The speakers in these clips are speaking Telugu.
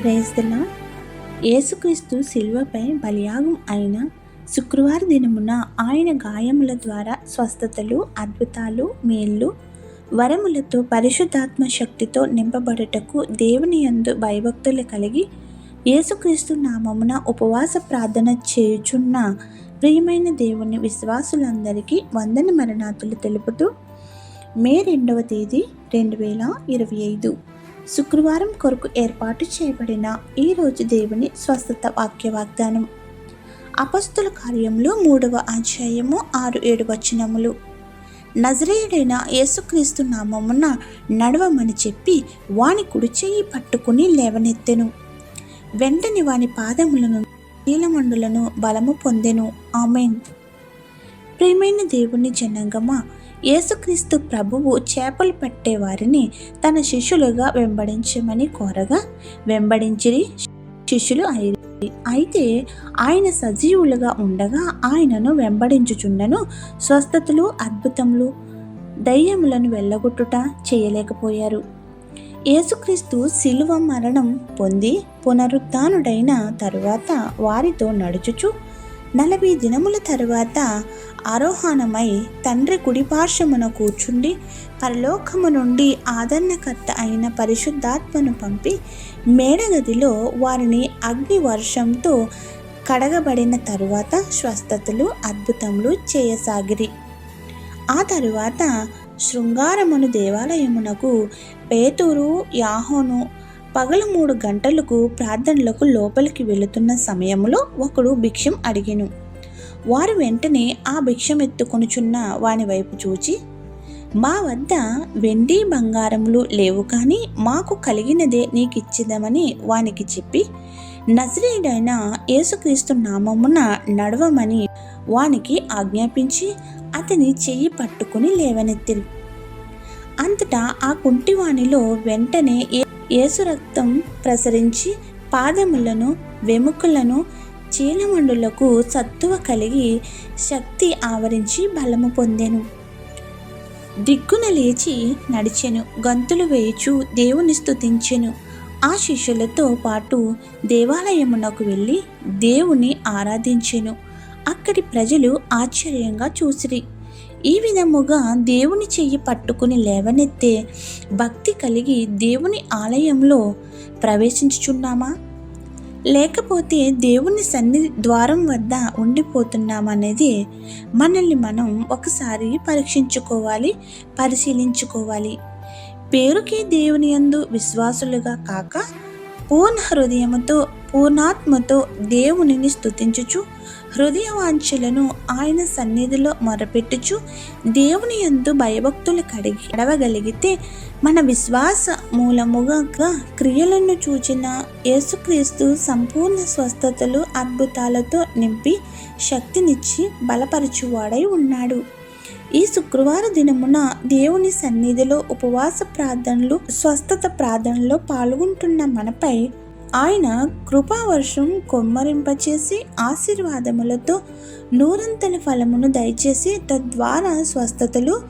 ప్రేస్తలా యేసుక్రీస్తు శిల్వపై బలియాగం అయిన శుక్రవారం దినమున ఆయన గాయముల ద్వారా స్వస్థతలు అద్భుతాలు మేళ్ళు వరములతో పరిశుద్ధాత్మ శక్తితో నింపబడుటకు దేవుని యందు భయభక్తులు కలిగి యేసుక్రీస్తు నామమున ఉపవాస ప్రార్థన చేయుచున్న ప్రియమైన దేవుని విశ్వాసులందరికీ వందన మరణాతులు తెలుపుతూ మే రెండవ తేదీ రెండు వేల ఇరవై ఐదు. శుక్రవారం కొరకు ఏర్పాటు చేయబడిన ఈరోజు దేవుని స్వస్థత వాక్య వాగ్దానం. అపస్తుల కార్యంలో మూడవ అధ్యాయము ఆరు ఏడు వచనములు. నజరేయుడైన యేసుక్రీస్తు నామమున నడవమని చెప్పి వాని కుడి చెయ్యి పట్టుకుని లేవనెత్తెను. వెంటనే వాని పాదములను నీలమండులను బలము పొందెను. ఆమెన్. ప్రియమైన దేవుని జనంగమా యేసుక్రీస్తు ప్రభువు చేపలు పట్టే వారిని తన శిష్యులుగా వెంబడించమని కోరగా వెంబడించిరి శిష్యులు అయిరి. అయితే ఆయన సజీవులుగా ఉండగా ఆయనను వెంబడించుచుండను. స్వస్థతలు అద్భుతములు దయ్యములను వెళ్ళగొట్టుట చేయలేకపోయారు. యేసుక్రీస్తు శిలువ మరణం పొంది పునరుత్డైన తరువాత వారితో నడుచుచు నలభై దినముల తరువాత ఆరోహణమై తండ్రి కుడిపార్శ్వమున కూర్చుండి పరలోకము నుండి ఆదరణకర్త అయిన పరిశుద్ధాత్మను పంపి మేడగదిలో వారిని అగ్ని వర్షంతో కడగబడిన తరువాత స్వస్థతలు అద్భుతములు చేయసాగిరి. ఆ తరువాత శృంగారమును దేవాలయమునకు పేతూరు యాహోను పగలు మూడు గంటలకు ప్రార్థనలకు లోపలికి వెళుతున్న సమయంలో ఒకడు భిక్షం అడిగిను. వారు వెంటనే ఆ భిక్షం ఎత్తుకొనుచున్న వాని వైపు చూచి మా వద్ద వెండి బంగారములు లేవు కానీ మాకు కలిగినదే నీకిచ్చిదమని వానికి చెప్పి నజరీడైన యేసుక్రీస్తు నామమున నడవమని వానికి ఆజ్ఞాపించి అతని చెయ్యి పట్టుకుని లేవనెత్తిరి. అంతటా ఆ కుంటివాణిలో వెంటనే యేసు రక్తం ప్రసరించి పాదములను వెముకలను చీలమండులకు సత్తువ కలిగి శక్తి ఆవరించి బలము పొందెను. దిగ్గున లేచి నడిచెను. గంతులు వేయుచు దేవుని స్తుతించెను. ఆ శిష్యులతో పాటు దేవాలయమునకు వెళ్ళి దేవుని ఆరాధించెను. అక్కడి ప్రజలు ఆశ్చర్యంగా చూసిరి. ఈ విధముగా దేవుని చెయ్యి పట్టుకుని లేవనెత్తే భక్తి కలిగి దేవుని ఆలయంలో ప్రవేశించుచున్నామా? లేకపోతే దేవుని సన్ని ద్వారం వద్ద ఉండిపోతున్నామనేది మనల్ని మనం ఒకసారి పరీక్షించుకోవాలి పరిశీలించుకోవాలి. పేరుకి దేవుని యందు విశ్వాసులుగా కాక పూర్ణ హృదయముతో పూర్ణాత్మతో దేవునిని స్తుతించుచు హృదయ వాంఛలను ఆయన సన్నిధిలో మొరపెట్టుచు దేవుని ఎందు భయభక్తులు కడిగి అడవగలిగితే మన విశ్వాస మూలముగా క్రియలను చూచిన యేసుక్రీస్తు సంపూర్ణ స్వస్థతలు అద్భుతాలతో నింపి శక్తినిచ్చి బలపరచువాడై ఉన్నాడు. ఈ శుక్రవార దినమున దేవుని సన్నిధిలో ఉపవాస ప్రార్థనలు స్వస్థత ప్రార్థనలో పాల్గొంటున్న మనపై ఆయన కృపావర్షం కొమ్మరింపచేసి ఆశీర్వాదములతో నూరంతల ఫలమును దయచేసి తద్వారా స్వస్థతలు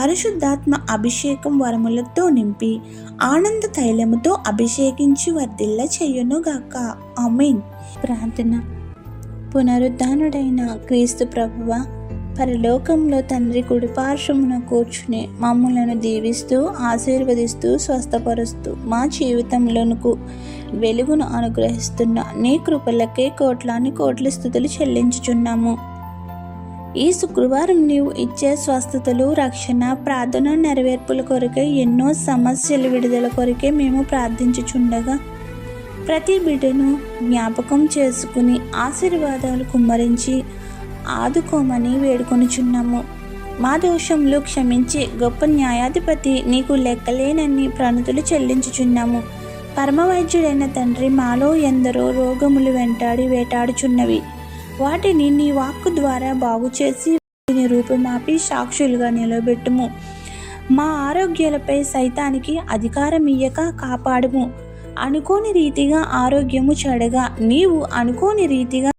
పరిశుద్ధాత్మ అభిషేకం వరములతో నింపి ఆనంద తైలముతో అభిషేకించి వర్ధిల్ల చెయ్యునుగాక ఆమెన్. ప్రార్థన. పునరుద్ధానుడైన క్రీస్తు ప్రభువ పరలోకంలో తండ్రి కుడిపార్శ్వమున కూర్చుని మమ్మలను దీవిస్తూ ఆశీర్వదిస్తూ స్వస్థపరుస్తూ మా జీవితంలోనుకు వెలుగును అనుగ్రహిస్తున్న నీ కృపలకే కోట్లాని కోట్ల స్థుతులు చెల్లించుచున్నాము. ఈ శుక్రవారం నీవు ఇచ్చే స్వస్థతలు రక్షణ ప్రార్థన నెరవేర్పుల కొరకే ఎన్నో సమస్యల విడుదల కొరకే మేము ప్రార్థించుచుండగా ప్రతి బిడ్డను జ్ఞాపకం చేసుకుని ఆశీర్వాదాలు కుమ్మరించి ఆదుకోమని వేడుకొనుచున్నాము. మా దోషంలో క్షమించి గొప్ప న్యాయాధిపతి నీకు లెక్కలేనన్ని ప్రణతులు చెల్లించుచున్నాము. పరమవైద్యుడైన తండ్రి మాలో ఎందరో రోగములు వెంటాడి వేటాడుచున్నవి. వాటిని నీ వాక్కు ద్వారా బాగు చేసి వాటిని రూపుమాపి సాక్షులుగా నిలబెట్టుము. మా ఆరోగ్యాలపై సైతానికి అధికారం ఇయ్యక కాపాడుము. అనుకోని రీతిగా ఆరోగ్యము చెడగా నీవు అనుకోని రీతిగా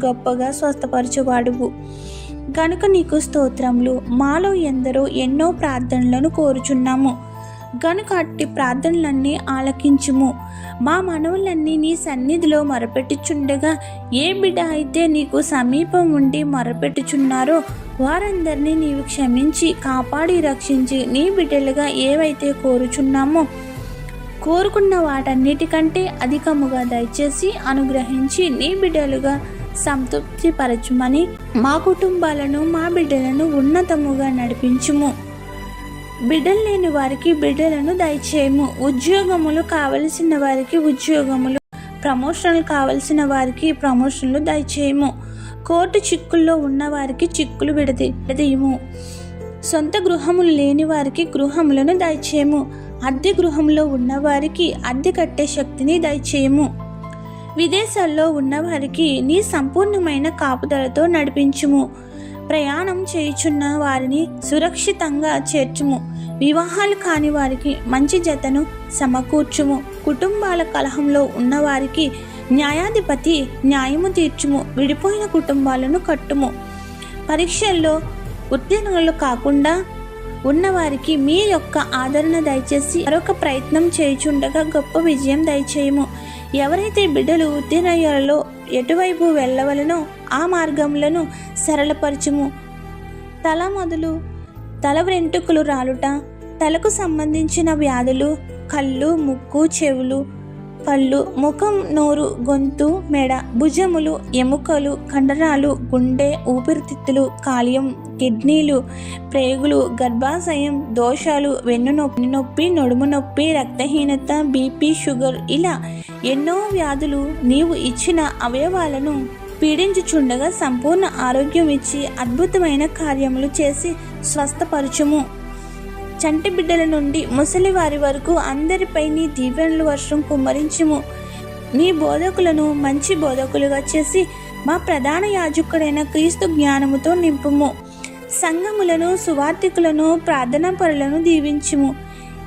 గొప్పగా స్వస్థపరచువాడువు. గనుక నీకు స్తోత్రములు. మాలో ఎందరో ఎన్నో ప్రార్థనలను కోరుచున్నాము. గనుక అట్టి ప్రార్థనలన్నీ ఆలకించుము. మా మనవులన్నీ నీ సన్నిధిలో మొరపెట్టుచుండగా ఏ బిడ్డ అయితే నీకు సమీపం ఉండి మొరపెట్టుచున్నారో వారందరినీ నీవు క్షమించి కాపాడి రక్షించి నీ బిడ్డలుగా ఏవైతే కోరుచున్నామో కోరుకున్న వాటన్నిటికంటే అధికముగా దయచేసి అనుగ్రహించి నీ బిడ్డలుగా సంతృప్తిపరచుమని మా కుటుంబాలను మా బిడ్డలను ఉన్నతముగా నడిపించుము. బిడ్డలు లేని వారికి బిడ్డలను దయచేయము. ఉద్యోగములు కావలసిన వారికి ఉద్యోగములు ప్రమోషన్లు కావలసిన వారికి ప్రమోషన్లు దయచేయము. కోర్టు చిక్కుల్లో ఉన్న వారికి చిక్కులు విడది విడదీయము. సొంత గృహములు లేని వారికి గృహములను దయచేయము. అద్దె గృహంలో ఉన్నవారికి అద్దె కట్టే శక్తిని దయచేయము. విదేశాల్లో ఉన్నవారికి నీ సంపూర్ణమైన కాపుదలతో నడిపించుము. ప్రయాణం చేయుచున్న వారిని సురక్షితంగా చేర్చుము. వివాహాలు కాని వారికి మంచి జతను సమకూర్చుము. కుటుంబాల కలహంలో ఉన్నవారికి న్యాయాధిపతి న్యాయము తీర్చుము. విడిపోయిన కుటుంబాలను కట్టుము. పరీక్షల్లో ఉత్తీర్ణులు కాకుండా ఉన్నవారికి మీ యొక్క ఆదరణ దయచేసి మరొక ప్రయత్నం చేయుచుండగా గొప్ప విజయం దయచేయము. ఎవరైతే బిడ్డలు ఉత్తీర్ణయ్యాలో ఎటువైపు వెళ్ళవలనో ఆ మార్గములను సరళపరచుము. తల మొదలు తల వెంట్రుకలు రాలుట తలకు సంబంధించిన వ్యాధులు కళ్ళు ముక్కు చెవులు పళ్ళు ముఖం నోరు గొంతు మెడ భుజములు ఎముకలు కండరాలు గుండె ఊపిరితిత్తులు కాలియం కిడ్నీలు ప్రేగులు గర్భాశయం దోషాలు వెన్ను నొప్పి నొప్పి నడుము నొప్పి రక్తహీనత బీపీ షుగర్ ఇలా ఎన్నో వ్యాధులు నీవు ఇచ్చిన అవయవాలను పీడించుచుండగా సంపూర్ణ ఆరోగ్యం ఇచ్చి అద్భుతమైన కార్యములు చేసి స్వస్థపరచుము. చంటి బిడ్డల నుండి ముసలి వారి వరకు అందరిపై నీ దీవెనలు వర్షం కుమ్మరించుము. నీ బోధకులను మంచి బోధకులుగా చేసి మా ప్రధాన యాజకుడైన క్రీస్తు జ్ఞానముతో నింపుము. సంఘములను సువార్థికులను ప్రార్థనా పరులను దీవించుము.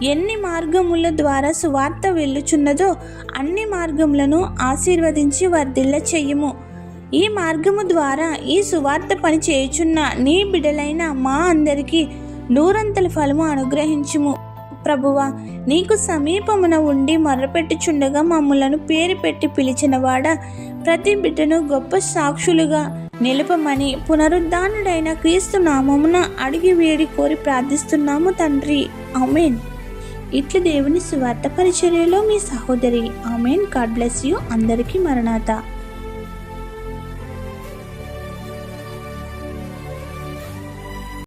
ఎన్ని మార్గముల ద్వారా సువార్త వెళ్ళుచున్నదో అన్ని మార్గములను ఆశీర్వదించి వర్ధిల్ల చెయ్యము ఈ మార్గము ద్వారా ఈ సువార్త పని చేయుచున్న నీ బిడలైన మా అందరికీ నూరంతల ఫలము అనుగ్రహించుము. ప్రభువా నీకు సమీపమున ఉండి మర్రపెట్టుచుండగా మమ్మలను పేరు పెట్టి పిలిచినవాడ ప్రతి బిడ్డను గొప్ప సాక్షులుగా నిలపమని పునరుద్ధానుడైన క్రీస్తు నామమున అడిగి వేడి కోరి ప్రార్థిస్తున్నాము తండ్రి. ఆమెన్. ఇట్లు దేవుని సువార్త పరిచర్యలో మీ సహోదరి. ఆమెన్. God bless you. అందరికీ మరణాత.